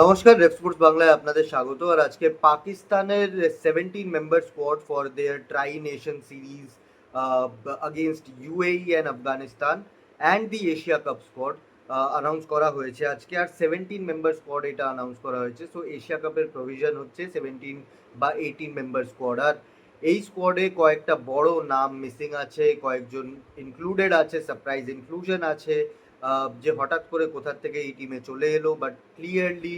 নমস্কার রেফ স্পোর্টস বাংলায় আপনাদের স্বাগত। আর আজকে পাকিস্তানের seventeen member squad for their tri nation series against UAE and Afghanistan and the Asia cup squad announce করা হয়েছে আজকে। আর সেভেন্টিন মেম্বার স্কোয়াড এটা অ্যানাউন্স করা হয়েছে। সো এশিয়া কাপের প্রভিশন হচ্ছে সেভেন্টিন বা এইটিন মেম্বার স্কোয়াড আর এই স্কোয়াডে কয়েকটা বড় নাম মিসিং আছে, কয়েকজন ইনক্লুডেড আছে সারপ্রাইজ ইনক্লুশন আছে। যে হঠাৎ করে কোথা থেকে এই টিমে চলে এলো বাট ক্লিয়ারলি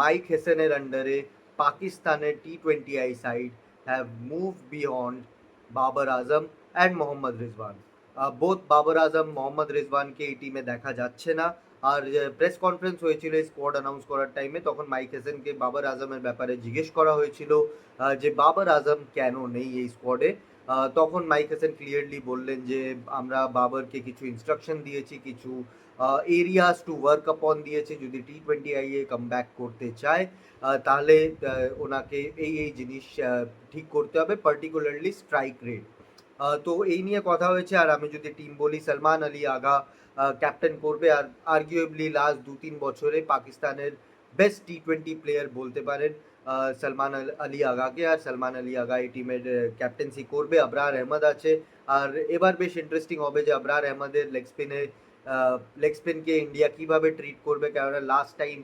মাইক হেসেনের আন্ডারে পাকিস্তানের T twenty I side have move beyond Babar Azam and Mohammad Rizwan both Babar Azam Mohammad রিজওয়ানকে এই টিমে দেখা যাচ্ছে না। আর প্রেস কনফারেন্স হয়েছিল স্কোয়াড অ্যানাউন্স করার টাইমে তখন মাইক হেসেনকে বাবর আজমের ব্যাপারে জিজ্ঞেস করা হয়েছিল যে বাবর আজম কেন নেই এই স্কোয়াডে তখন মাইক হাসান ক্লিয়ারলি বললেন যে, আমরা বাবরকে কিছু ইনস্ট্রাকশন দিয়েছি, কিছু এরিয়াস টু ওয়ার্ক আপন দিয়েছি। যদি টি টোয়েন্টি আই এ কাম ব্যাক করতে চায় তাহলে ওনাকে এই এই জিনিস ঠিক করতে হবে পার্টিকুলারলি স্ট্রাইক রেট তো এই নিয়ে কথা হয়েছে। আর আমি যদি টিম বলি, সলমান আলী আগা ক্যাপ্টেন করবে। আর আর্গুয়েবলি লাস্ট দু তিন বছরে পাকিস্তানের বেস্ট টি টোয়েন্টি প্লেয়ার বলতে পারেন সালমান আলী আগাকে আর সলমান আলী আগা এই টিমের ক্যাপ্টেন্সি করবে আবরার আহমদ আছে আর এবার বেশ ইন্টারেস্টিং হবে যে আবরার আহমদের লেগ স্পিনে লেগ স্পিনকে ইন্ডিয়া কীভাবে ট্রিট করবে কেননা লাস্ট টাইম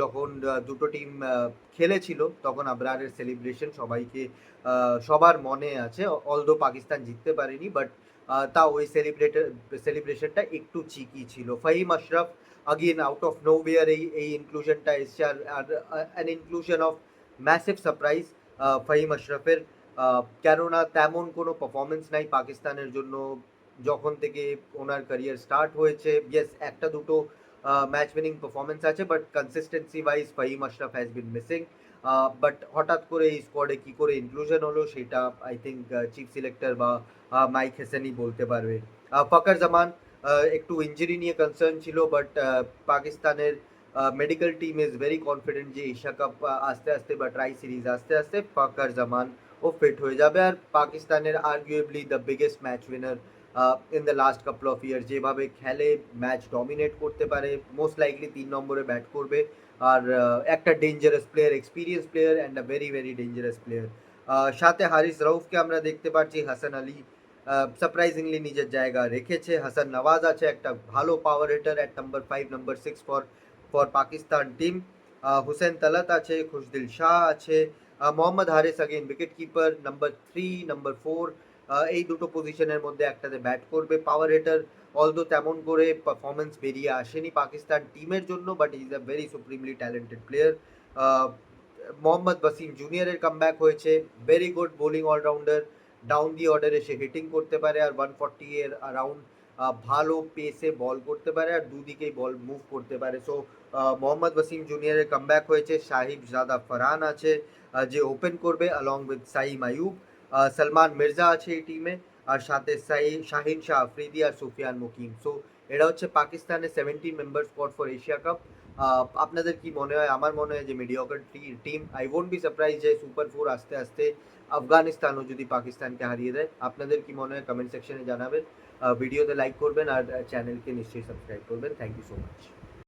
যখন দুটো টিম খেলেছিল, তখন আবরারের সেলিব্রেশন সবাইকে সবার মনে আছে অলদো পাকিস্তান জিততে পারেনি বাট তা ওই সেলিব্রেটার সেলিব্রেশনটা একটু চিকি ছিল। Fahim Ashraf again out of nowhere এই এই ইনক্লুশনটা এসছে, আর আর an inclusion of massive surprise Fahim আশরাফের। কেননা তেমন কোনো পারফরমেন্স নাই পাকিস্তানের জন্য, যখন থেকে ওনার ক্যারিয়ার স্টার্ট হয়েছে ইয়েস একটা দুটো ম্যাচ উইনিং পারফরমেন্স আছে but consistency wise Fahim Ashraf has been missing but হঠাৎ করে এই স্কোয়াডে কি করে ইনক্লুশন হলো সেটা আই থিঙ্ক চিফ সিলেক্টর বা মাইক হেসেনই বলতে পারবে। ফকর জামান একটু ইঞ্জুরি নিয়ে কনসার্ন ছিল বাট পাকিস্তানের medical team is very confident যে এশিয়া কাপ আস্তে আস্তে বা ট্রাই সিরিজ আস্তে আস্তে ফকর জামান ও ফিট হয়ে যাবে। আর পাকিস্তানের arguably the biggest match winner in the last couple of year যেভাবে খেলে ম্যাচ ডমিনেট করতে পারে মোস্ট লাইকলি তিন নম্বরে ব্যাট করবে। আর একটা dangerous player experience player and a very very dangerous player সাথে হারিস রউফকে আমরা দেখতে পাচ্ছি, হাসান আলী সারপ্রাইজিংলি নিজের জায়গা রেখেছে। হাসান নওয়াজ আছে একটা ভালো power hitter at number five number six for for Pakistan team Hussain Talat আছে, খুশদিল শাহ আছে। Mohammad Haris again wicket keeper number three number four এই দুটো পজিশনের মধ্যে একটাতে ব্যাট করবে। পাওয়ার হিটার অলদো তেমন করে পারফরমেন্স বেরিয়ে আসেনি পাকিস্তান টিমের জন্য but is a very supremely talented player Mohammad Wasim জুনিয়রের কামব্যাক হয়েছে। Very good bowling allrounder down the অর্ডারে সে হিটিং করতে পারে আর ওয়ান ফর্টি এর অ্যারাউন্ড ভালো পেসে বল করতে পারে আর দুদিকেই বল মুভ করতে পারে। সো মোহাম্মদ ওয়াসিম জুনিয়রের কামব্যাক হয়েছে। সাহিব জাদা ফারহান আছে যে ওপেন করবে অলং উইথ সাইম আয়ুব সলমান মির্জা আছে এই টিমে আর সাথে সাই, শাহিন শাহ আফ্রিদি আর সুফিয়ান মুকিম। সো এটা হচ্ছে পাকিস্তানের seventeen member squad for Asia cup আপনাদের কি মনে হয়, আমার মনে হয় যে mediocre team I won't be surprise যে সুপার ফোর আস্তে আস্তে আফগানিস্তানও যদি পাকিস্তানকে হারিয়ে দেয়। আপনাদের কি মনে হয় কমেন্ট সেকশনে জানাবেন। ভিডিওতে লাইক করবেন আর চ্যানেলকে নিশ্চয়ই সাবস্ক্রাইব করবেন। Thank you so much